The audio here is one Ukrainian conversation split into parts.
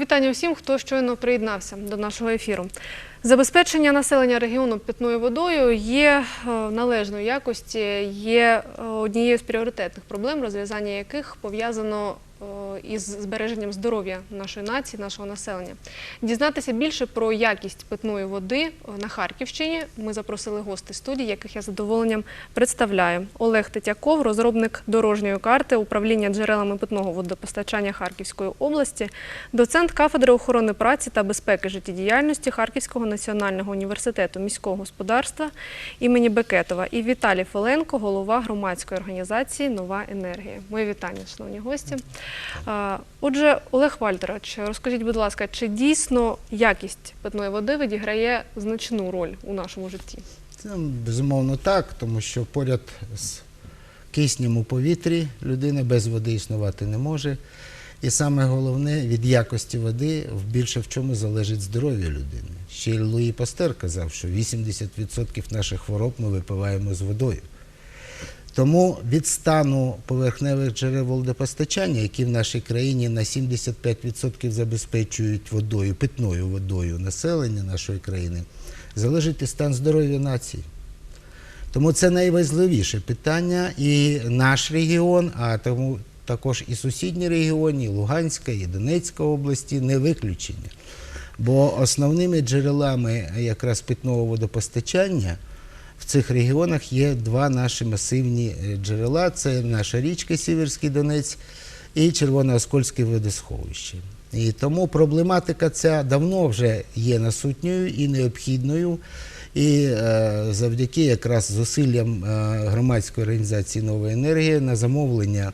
вітання усім, хто щойно приєднався до нашого ефіру. Забезпечення населення регіону питною водою є е, належної якості, є е, однією з пріоритетних проблем, розв'язання яких пов'язано із збереженням здоров'я нашої нації, нашого населення. Дізнатися більше про якість питної води е, на Харківщині. Ми запросили гостей студії, яких я задоволенням представляю. Олег Тетяков, розробник дорожньої карти управління джерелами питного водопостачання Харківської області, доцент кафедри охорони праці та безпеки життєдіяльності Харківського національного університету міського господарства імені Бекетова і Віталій Фоленко, голова громадської організації Нова енергія. Мої вітання, шановні гості. Отже, Олег Вальтерович, розкажіть, будь ласка, чи дійсно якість питної води відіграє значну роль у нашому житті? Це безумовно так, тому що поряд з киснем у повітрі людина без води існувати не може. І саме головне від якості води більше в чому залежить здоров'я людини. Ще й Луї Пастер казав, що 80% наших хвороб ми випиваємо з водою. Тому від стану поверхневих джерел водопостачання, які в нашій країні на 75% забезпечують водою, питною водою населення нашої країни, залежить і стан здоров'я нації. Тому це найважливіше питання, і наш регіон, а тому також і сусідні регіони, Луганська, і Донецька області не виключення. Бо основними джерелами якраз питного водопостачання в цих регіонах є два наші масивні е, джерела: це наша річка Сіверський Донець і Червонооскольське водосховище. І тому проблематика ця давно вже є насутньою і необхідною. І е, завдяки якраз зусиллям е, громадської організації Нова енергія на замовлення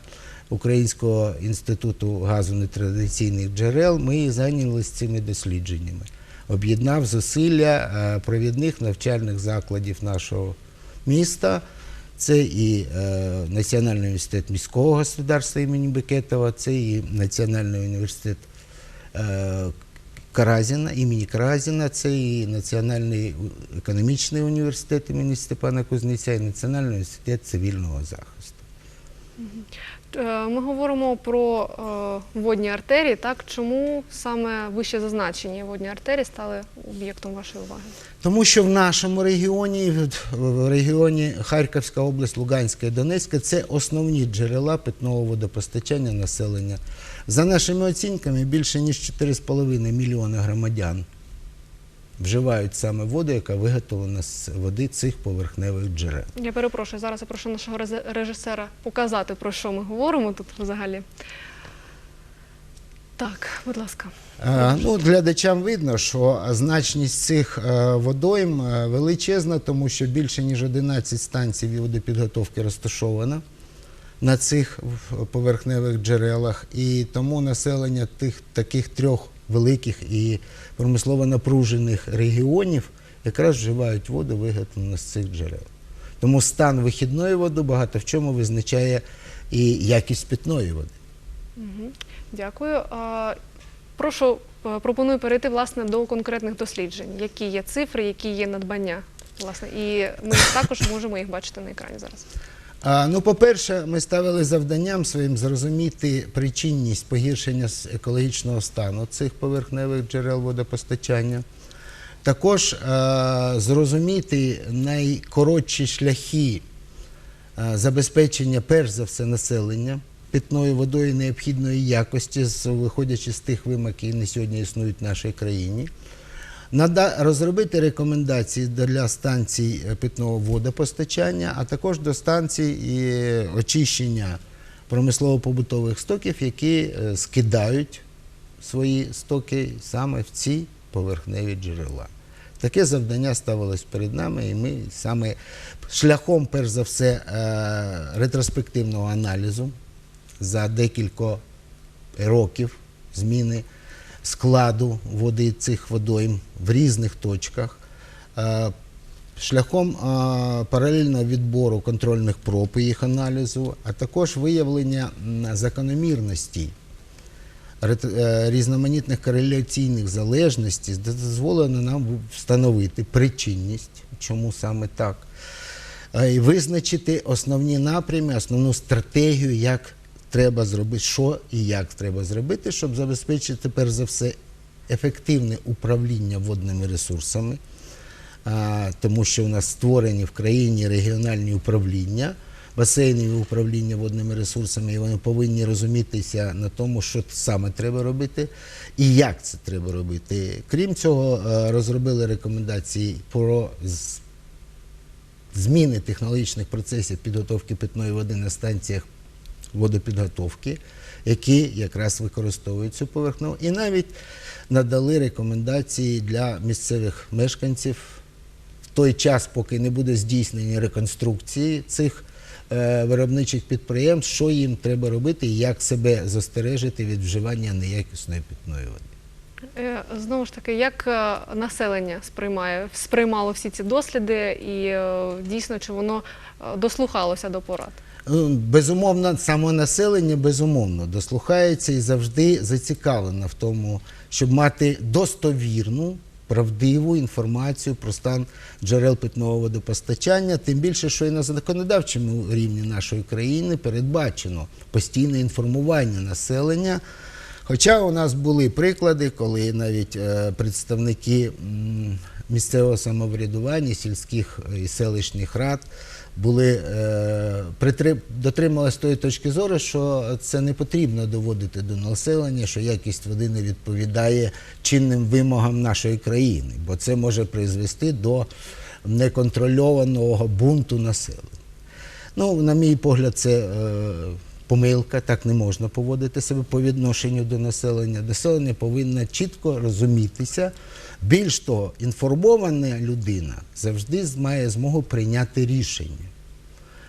Українського інституту газу нетрадиційних джерел ми зайнялися цими дослідженнями. Об'єднав зусилля е, провідних навчальних закладів нашого міста. Це і е, Національний університет міського господарства імені Бекетова, це і Національний університет е, Каразіна, імені Каразіна, це і Національний економічний університет імені Степана Кузнеця, і Національний університет цивільного захисту. Е, Ми говоримо про е, водні артерії. Так чому саме вище зазначені водні артерії стали об'єктом вашої уваги? Тому що в нашому регіоні, в регіоні Харківська область, Луганська і Донецька, це основні джерела питного водопостачання населення. За нашими оцінками, більше ніж 4,5 мільйони громадян вживають саме воду, яка виготовлена з води цих поверхневих джерел. Я перепрошую, зараз я прошу нашого режисера показати, про що ми говоримо тут взагалі. Так, будь ласка. Ну, глядачам видно, що значність цих е, водойм е, величезна, тому що більше ніж 11 станцій водопідготовки розташовано на цих поверхневих джерелах, і тому населення тих таких трьох великих і промислово напружених регіонів якраз вживають воду, виготовлену з цих джерел. Тому стан вихідної води багато в чому визначає і якість питної води. Дякую. Прошу, е, пропоную перейти власне до конкретних досліджень, які є цифри, які є надбання. Власне, і ми також можемо їх бачити на екрані зараз. Ну, по-перше, ми ставили завданням своїм зрозуміти причинність погіршення екологічного стану цих поверхневих джерел водопостачання. Також зрозуміти найкоротші шляхи забезпечення, перш за все, населення питною водою необхідної якості, виходячи з тих вимог, які на сьогодні існують в нашій країні. Розробити рекомендації для станцій е, питного водопостачання, а також до станцій і очищення промислово-побутових стоків, які е, скидають свої стоки саме в ці поверхневі джерела. Таке завдання ставилось перед нами, і ми саме шляхом, перш за все, е, ретроспективного аналізу за декілька років зміни складу води цих водойм в різних точках. Е, Шляхом е, паралельного відбору контрольних проб і їх аналізу, а також виявлення закономірностей е, різноманітних кореляційних залежностей дозволено нам встановити причинність, чому саме так, і визначити основні напрями, основну стратегію, як треба зробити, що і як треба зробити, щоб забезпечити перш за все ефективне управління водними ресурсами, тому що у нас створені в країні регіональні управління, басейнові управління водними ресурсами, і вони повинні розумітися на тому, що саме треба робити і як це треба робити. Крім цього, е, розробили рекомендації про зміни технологічних процесів підготовки питної води на станціях водопідготовки, які якраз використовують цю поверхневу, і навіть надали рекомендації для місцевих мешканців в той час, поки не буде здійснені реконструкції цих е, виробничих підприємств, що їм треба робити і як себе застережити від вживання неякісної питної води. Е, Знову ж таки, як е, населення сприймає, сприймало всі ці досліди, і дійсно чи воно дослухалося до порад? Ну, Безумовно, саме населення безумовно дослухається і завжди зацікавлено в тому, щоб мати достовірну, правдиву інформацію про стан джерел питного водопостачання. Тим більше, що і на законодавчому рівні нашої країни передбачено постійне інформування населення. Хоча у нас були приклади, коли навіть е, представники місцевого самоврядування, сільських і селищних рад були е, дотрималися тої точки зору, що це не потрібно доводити до населення, що якість води не відповідає чинним вимогам нашої країни, бо це може призвести до неконтрольованого бунту населення. Ну, на мій погляд, це е, помилка, так не можна поводити себе по відношенню до населення. Населення повинно чітко розумітися. Більш того, інформована людина завжди має змогу прийняти рішення,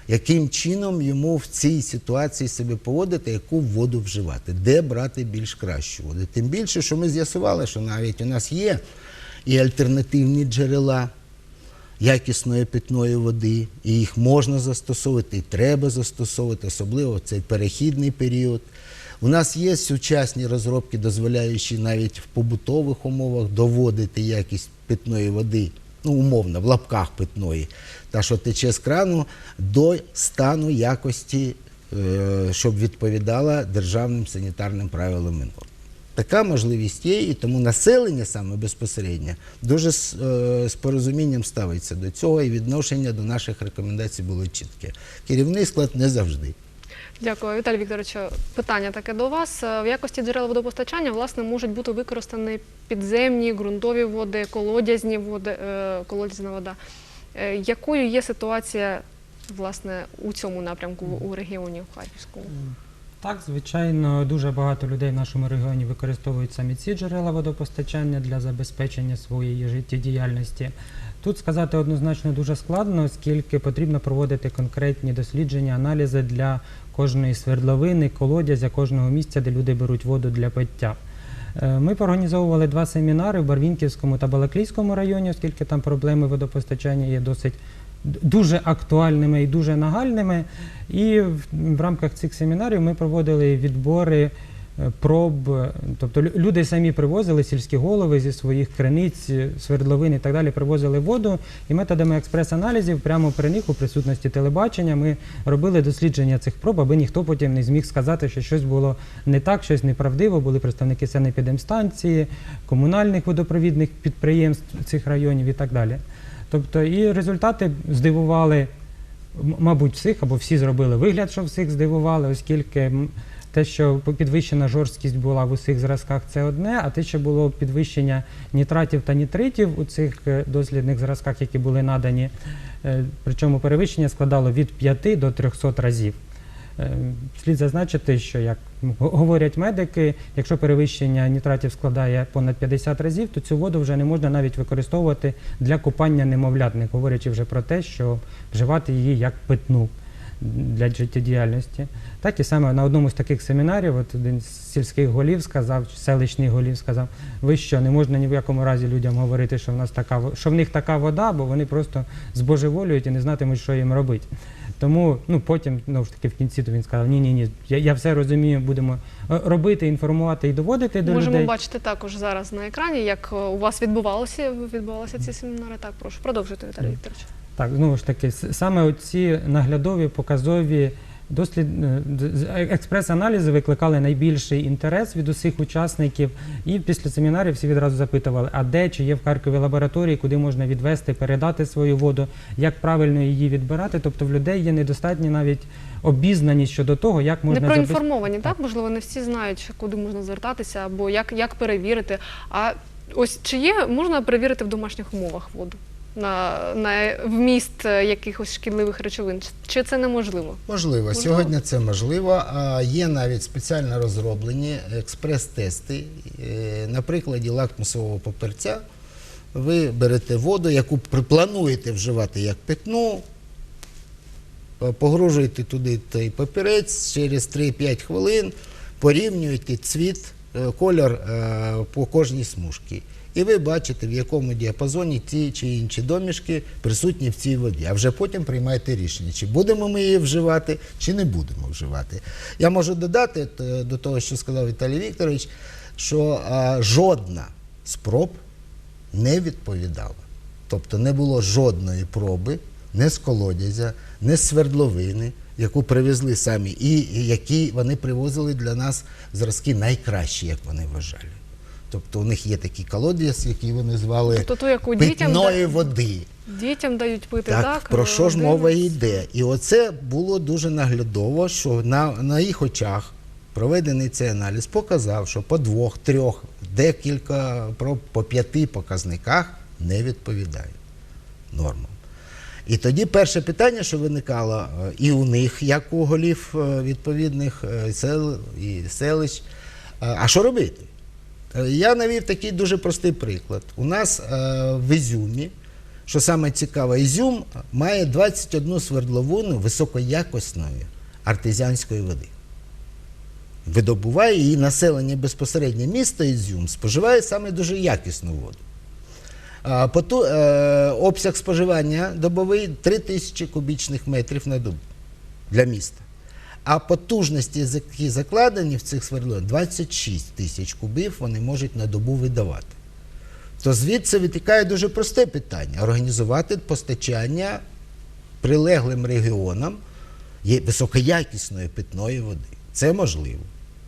яким чином йому в цій ситуації себе поводити, яку воду вживати, де брати більш кращу воду. Тим більше, що ми з'ясували, що навіть у нас є і альтернативні джерела якісної питної води, і їх можна застосовувати, і треба застосовувати, особливо в цей перехідний період. У нас є сучасні розробки, дозволяючі навіть в побутових умовах доводити якість питної води, ну умовно, в лапках питної, та що тече з крану, до стану якості, е, щоб відповідала державним санітарним правилам і. Така можливість є, і тому населення саме безпосередньо дуже з, е, з порозумінням ставиться до цього, і відношення до наших рекомендацій було чітке. Керівний склад не завжди. Дякую, Віталій Вікторовичу. Питання таке до вас. Е, В якості джерел водопостачання власне можуть бути використані підземні, ґрунтові води, колодязні води, е, колодязна вода. Е, Якою є ситуація власне у цьому напрямку у регіоні у Харківському? Так, звичайно, дуже багато людей в нашому регіоні використовують самі ці джерела водопостачання для забезпечення своєї життєдіяльності. Тут сказати однозначно дуже складно, оскільки потрібно проводити конкретні дослідження, аналізи для кожної свердловини, колодязя, кожного місця, де люди беруть воду для пиття. Е, Ми поорганізовували два семінари в Барвінківському та Балаклійському районі, оскільки там проблеми водопостачання є досить дуже актуальними і дуже нагальними. І в, рамках цих семінарів ми проводили відбори проб, тобто люди самі привозили сільські голови зі своїх криниць, свердловин і так далі, привозили воду. І методами експрес-аналізів прямо при них у присутності телебачення ми робили дослідження цих проб, аби ніхто потім не зміг сказати, що щось було не так, щось неправдиво. Були представники санепідемстанції, комунальних водопровідних підприємств цих районів і так далі. Тобто і результати здивували, мабуть, всіх, або всі зробили вигляд, що всіх здивували, оскільки те, що підвищена жорсткість була в усіх зразках, це одне, а те, що було підвищення нітратів та нітритів у цих е, дослідних зразках, які були надані, е, причому перевищення складало від 5 до 300 разів. Е, Слід зазначити, що як говорять медики, якщо перевищення нітратів складає понад 50 разів, то цю воду вже не можна навіть використовувати для купання немовлят, не говорячи вже про те, що вживати її як питну для життєдіяльності. Так і саме на одному з таких семінарів, от один з сільських голів сказав, селищний голів сказав, ви що, не можна ні в якому разі людям говорити, що в нас така що в них така вода, бо вони просто збожеволюють і не знатимуть, що їм робити. Тому ну потім знову ж таки в кінці то він сказав: ні, ні, ні, я, я все розумію, будемо е, робити, інформувати і доводити до Можемо людей. бачити також зараз на екрані, як е, у вас відбувалося відбувалися ці семінари. Так, прошу продовжуйте, Віталій Вікторович. Так, знову ж таки, саме ці наглядові, показові Дослід е, е- експрес-аналізи викликали найбільший інтерес від усіх учасників. І після семінарів всі відразу запитували, а де чи є в Харкові лабораторії, куди можна відвести, передати свою воду, як правильно її відбирати. Тобто в людей є недостатня навіть обізнаність щодо того, як можна не забез- проінформовані, так? Можливо, не всі знають, куди можна звертатися або як, як перевірити. А ось чи є можна перевірити в домашніх умовах воду на, на вміст е, якихось шкідливих речовин? Чи- це неможливо? Можливо, Можливо. сьогодні це можливо. А є навіть спеціально розроблені експрес-тести. Е, На прикладі лакмусового папірця ви берете воду, яку плануєте вживати як питну, е, погружуєте туди той папірець, через 3-5 хвилин порівнюєте цвіт, кольор по кожній смужці. І ви бачите, в якому діапазоні ті чи інші домішки присутні в цій воді. А вже потім приймаєте рішення, чи будемо ми її вживати, чи не будемо вживати. Я можу додати е, до того, що сказав Віталій Вікторович, що а, жодна з проб не відповідала. Тобто не було жодної проби, не з колодязя, не з свердловини, яку привезли самі, і які вони привозили для нас зразки найкращі, як вони вважали. Тобто у них є такий колодязь, який вони звали Тобто ту, яку питної да- води. дітям дають пити, Так, так? про що ж мова йде? І оце було дуже наглядово, що на, на їх очах проведений цей аналіз показав, що по двох, трьох, декілька по п'яти показниках не відповідає нормам. І тоді перше питання, що виникало е, і у них, як у голів е, відповідних е, сел і селищ, а що робити? Е, Я навів такий дуже простий приклад. У нас е, в Ізюмі, що саме цікаво, Ізюм має 21 свердловину високоякісної артезіанської води. Видобуває її населення безпосередньо міста Ізюм, споживає саме дуже якісну воду. Поту- е, обсяг споживання добовий 3 тисячі кубічних метрів на добу для міста. А потужності, які закладені в цих свердловинах, 26 тисяч кубів вони можуть на добу видавати. То звідси витікає дуже просте питання: організувати постачання прилеглим регіонам високоякісної питної води. Це можливо.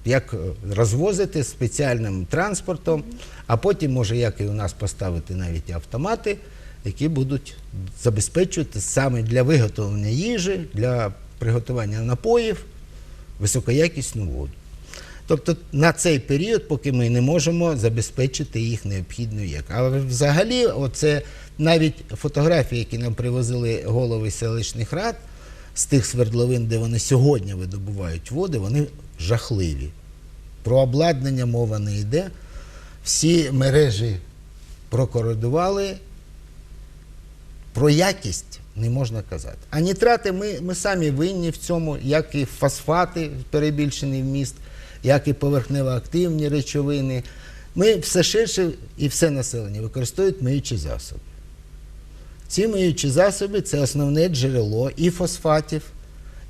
Як е, розвозити спеціальним транспортом, а потім може, як і у нас, поставити навіть автомати, які будуть забезпечувати саме для виготовлення їжі, для приготування напоїв високоякісну воду. Тобто на цей період, поки ми не можемо забезпечити їх необхідною як. Але взагалі, оце навіть фотографії, які нам привозили голови селищних рад з тих свердловин, де вони сьогодні видобувають води, вони жахливі. Про обладнання мова не йде. Всі мережі прокоридували, про якість не можна казати. А нітрати ми, ми самі винні в цьому, як і фосфати, перебільшений вміст, як і поверхнево-активні речовини. Ми все ширше і все населення використовують миючі засоби. Ці миючі засоби це основне джерело і фосфатів,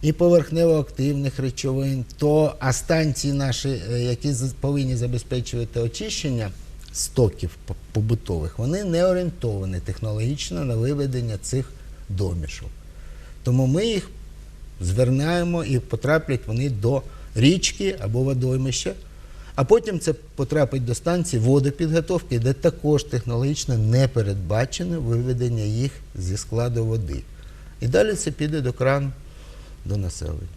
і поверхнево-активних речовин, то а станції наші, е, які повинні забезпечувати очищення стоків побутових, вони не орієнтовані технологічно на виведення цих домішок. Тому ми їх звернаємо і потраплять вони до річки або водоймища, а потім це потрапить до станції водопідготовки, де також технологічно не передбачено виведення їх зі складу води. І далі це піде до крану, до населення.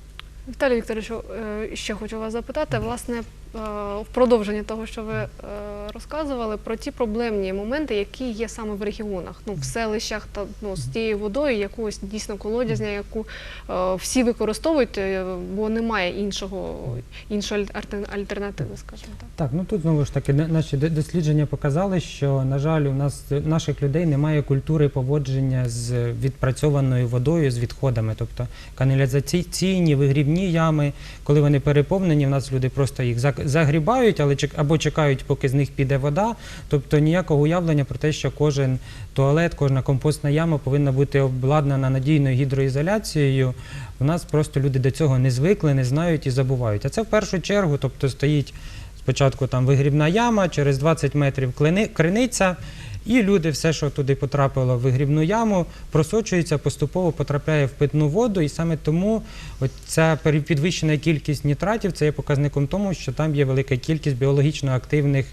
Віталій Вікторовичу, е, ще хочу вас запитати, власне, в продовження того, що ви е, розказували, про ті проблемні моменти, які є саме в регіонах, ну, в селищах та ну, з тією водою, яку ось дійсно колодязня, яку е, всі використовують, е, бо немає іншого, іншої альтерна- альтернативи, скажімо так. Так, ну тут знову ж таки на- наші дослідження показали, що на жаль, у нас е, наших людей немає культури поводження з відпрацьованою водою, з відходами, тобто каналізаційні вигрібні ями, коли вони переповнені, в нас люди просто їх загрібають, але або чекають, поки з них піде вода. Тобто ніякого уявлення про те, що кожен туалет, кожна компостна яма повинна бути обладнана надійною гідроізоляцією. У нас просто люди до цього не звикли, не знають і забувають. А це в першу чергу, тобто стоїть спочатку там вигрібна яма, через 20 метрів криниця. І люди, все, що туди потрапило в вигрібну яму, просочується, поступово потрапляє в питну воду. І саме тому ця підвищена кількість нітратів це є показником тому, що там є велика кількість біологічно активних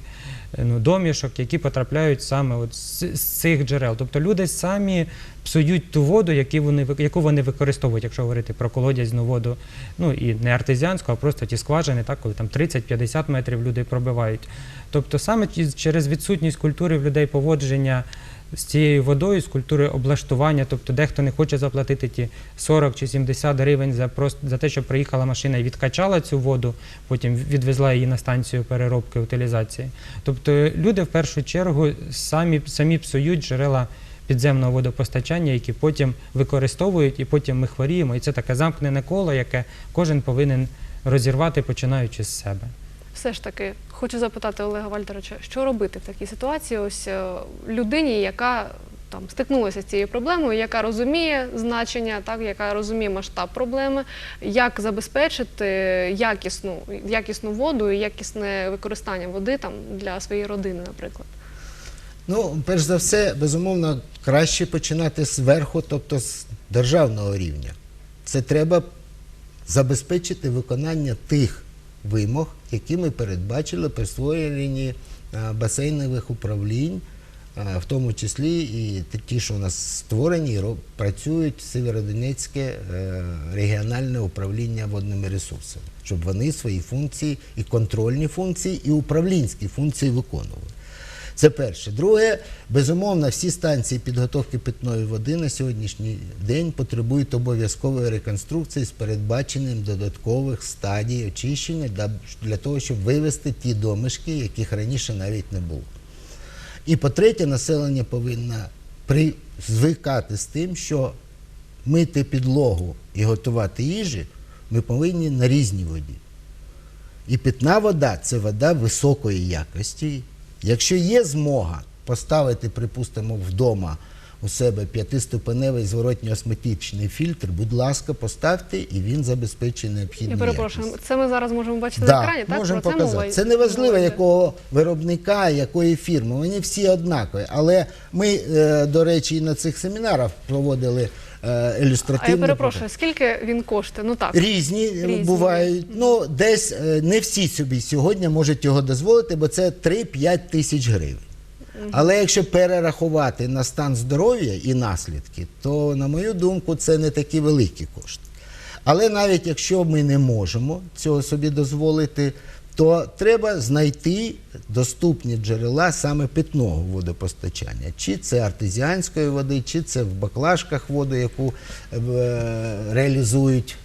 ну, домішок, які потрапляють саме от з, з цих джерел. Тобто люди самі псують ту воду, які вони, яку вони використовують, якщо говорити про колодязну воду, ну і не артезіанську, а просто ті скважини, так, коли там 30-50 метрів люди пробивають. Тобто саме через відсутність культури в людей поводження з цією водою, з культури облаштування, тобто дехто не хоче заплатити ті 40 чи 70 гривень за, просто, за те, що приїхала машина і відкачала цю воду, потім відвезла її на станцію переробки утилізації. Тобто люди в першу чергу самі, самі псують джерела підземного водопостачання, які потім використовують, і потім ми хворіємо. І це таке замкнене коло, яке кожен повинен розірвати, починаючи з себе. Все ж таки, хочу запитати Олега Вальтеровича, що робити в такій ситуації? Ось е, людині, яка там стикнулася з цією проблемою, яка розуміє значення, так яка розуміє масштаб проблеми, як забезпечити якісну, якісну воду і якісне використання води там для своєї родини, наприклад. Ну, перш за все, безумовно, краще починати зверху, тобто з державного рівня. Це треба забезпечити виконання тих вимог, які ми передбачили при створенні е, басейнових управлінь, е, в тому числі і ті, що у нас створені, працюють Северодонецьке е, регіональне управління водними ресурсами, щоб вони свої функції і контрольні функції, і управлінські функції виконували. Це перше. Друге, безумовно, всі станції підготовки питної води на сьогоднішній день потребують обов'язкової реконструкції з передбаченням додаткових стадій очищення для, того, щоб вивести ті домишки, яких раніше навіть не було. І по-третє, населення повинно звикати з тим, що мити підлогу і готувати їжі ми повинні на різній воді. І питна вода це вода високої якості. Якщо є змога поставити, припустимо, вдома у себе п'ятиступеневий зворотньо-осмотичний фільтр, будь ласка, поставте, і він забезпечить необхідну Я перепрошую, якість. це ми зараз можемо бачити на екрані, так? можемо Про це показати. мова Це не важливо, мова якого виробника, якої фірми. Вони всі однакові. Але ми, е, до речі, і на цих семінарах проводили е. А я перепрошую, скільки він коштує? Ну так. Різні, е, Різні. бувають. Ну, десь е, не всі собі сьогодні можуть його дозволити, бо це 3-5 тисяч гривень. Але якщо перерахувати на стан здоров'я і наслідки, то, на мою думку, це не такі великі кошти. Але навіть якщо ми не можемо цього собі дозволити, то треба знайти доступні джерела саме питного водопостачання. Чи це артезіанської води, чи це в баклажках воду, яку е, реалізують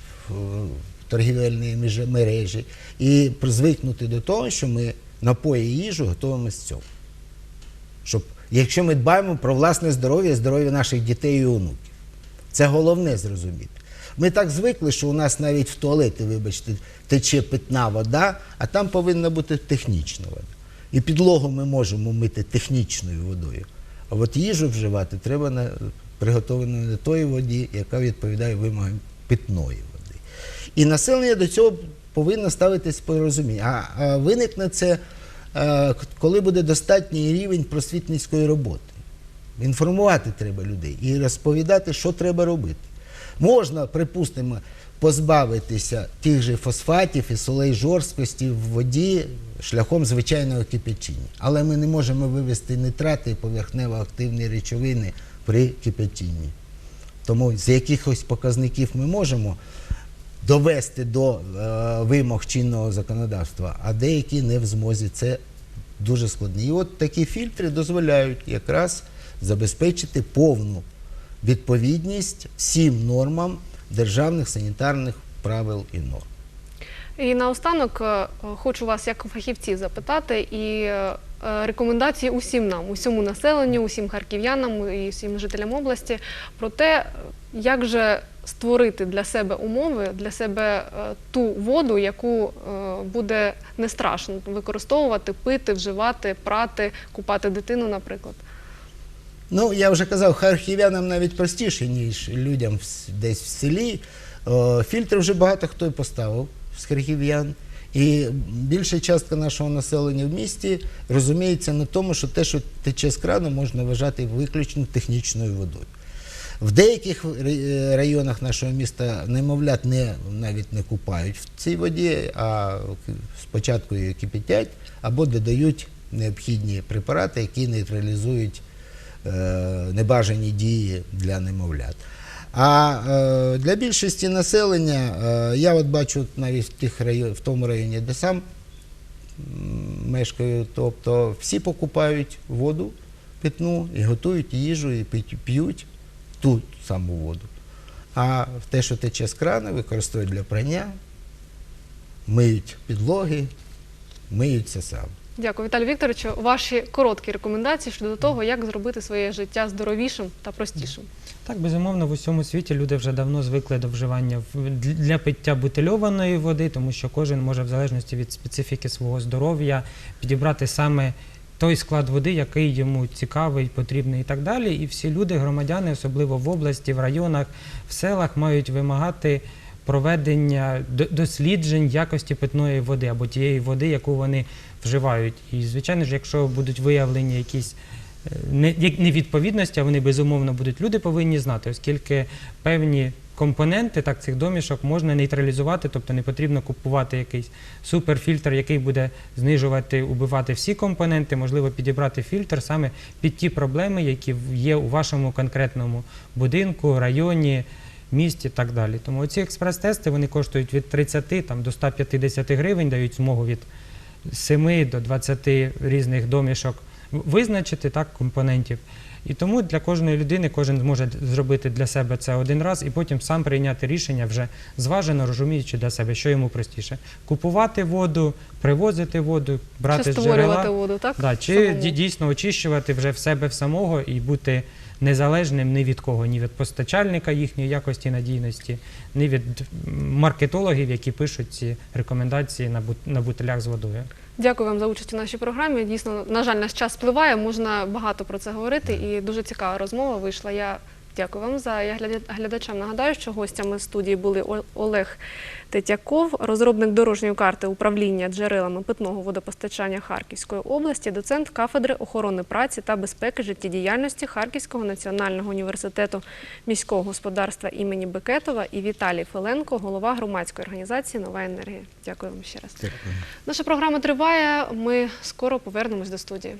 торгівельні мережі, і звикнути до того, що ми напої і їжу готуємо з цього. Щоб, якщо ми дбаємо про власне здоров'я і здоров'я наших дітей і онуків. Це головне зрозуміти. Ми так звикли, що у нас навіть в туалеті, вибачте, тече питна вода, а там повинна бути технічна вода. І підлогу ми можемо мити технічною водою. А от їжу вживати треба на приготованою на тої воді, яка відповідає вимогам питної води. І населення до цього повинно ставитись по розумінню. А, а виникне це, е, коли буде достатній рівень просвітницької роботи. Інформувати треба людей і розповідати, що треба робити. Можна, припустимо, позбавитися тих же фосфатів і солей жорсткості в воді шляхом звичайного кипячення. Але ми не можемо вивести нитрати і поверхнево-активні речовини при кипяченні. Тому з якихось показників ми можемо довести до е, вимог чинного законодавства, а деякі не в змозі. Це дуже складно. І от такі фільтри дозволяють якраз забезпечити повну відповідність всім нормам державних санітарних правил і норм. І наостанок е, хочу вас, як фахівців, запитати і е, рекомендації усім нам, усьому населенню, усім харків'янам і усім жителям області про те, як же створити для себе умови, для себе е, ту воду, яку буде не страшно використовувати, пити, вживати, прати, купати дитину, наприклад. Ну, я вже казав, харків'янам навіть простіше, ніж людям десь в селі. Фільтри вже багато хто і поставив з харків'ян. І більша частка нашого населення в місті розуміється на тому, що те, що тече з крану, можна вважати виключно технічною водою. В деяких районах нашого міста немовлят не, навіть не купають в цій воді, а спочатку її кипятять або додають необхідні препарати, які нейтралізують е, небажані дії для немовлят. А е, для більшості населення е, я от бачу навіть в, тих район, в тому районі, де сам мешкаю, тобто всі покупають воду питну і готують їжу, і п'ють ту саму воду. А те, що тече з крана, використовують для прання, миють підлоги, миють це саме. Дякую, Віталію Вікторовичу. Ваші короткі рекомендації щодо того, як зробити своє життя здоровішим та простішим. Так, безумовно, в усьому світі люди вже давно звикли до вживання для пиття бутильованої води, тому що кожен може, в залежності від специфіки свого здоров'я, підібрати саме той склад води, який йому цікавий, потрібний і так далі. І всі люди, громадяни, особливо в області, в районах, в селах, мають вимагати проведення до- досліджень якості питної води або тієї води, яку вони вживають. І, звичайно ж, якщо будуть виявлені якісь е, невідповідності, а вони безумовно будуть люди повинні знати, оскільки певні компоненти так, цих домішок можна нейтралізувати, тобто не потрібно купувати якийсь суперфільтр, який буде знижувати, убивати всі компоненти, можливо, підібрати фільтр саме під ті проблеми, які є у вашому конкретному будинку, районі. Місті і так далі. Тому ці експрес-тести вони коштують від 30 там, до 150 гривень, дають змогу від 7 до 20 різних домішок визначити так, компонентів. І тому для кожної людини кожен зможе зробити для себе це один раз і потім сам прийняти рішення вже зважено, розуміючи для себе, що йому простіше. Купувати воду, привозити воду, брати Чи з створювати джерела. воду, так? Да, чи самому? дійсно очищувати вже в себе в самого і бути незалежним ні від кого, ні від постачальника їхньої якості надійності, ні від маркетологів, які пишуть ці рекомендації на, бут- на бутилях з водою. Дякую вам за участь у нашій програмі. Дійсно, на жаль, наш час спливає. Можна багато про це говорити, і дуже цікава розмова вийшла. Я дякую вам за я глядачам. Нагадаю, що гостями студії були Олег Тетяков, розробник дорожньої карти управління джерелами питного водопостачання Харківської області, доцент кафедри охорони праці та безпеки життєдіяльності Харківського національного університету міського господарства імені Бекетова і Віталій Филенко, голова громадської організації Нова енергія. Дякую вам ще раз. Дякую. Наша програма триває. Ми скоро повернемось до студії.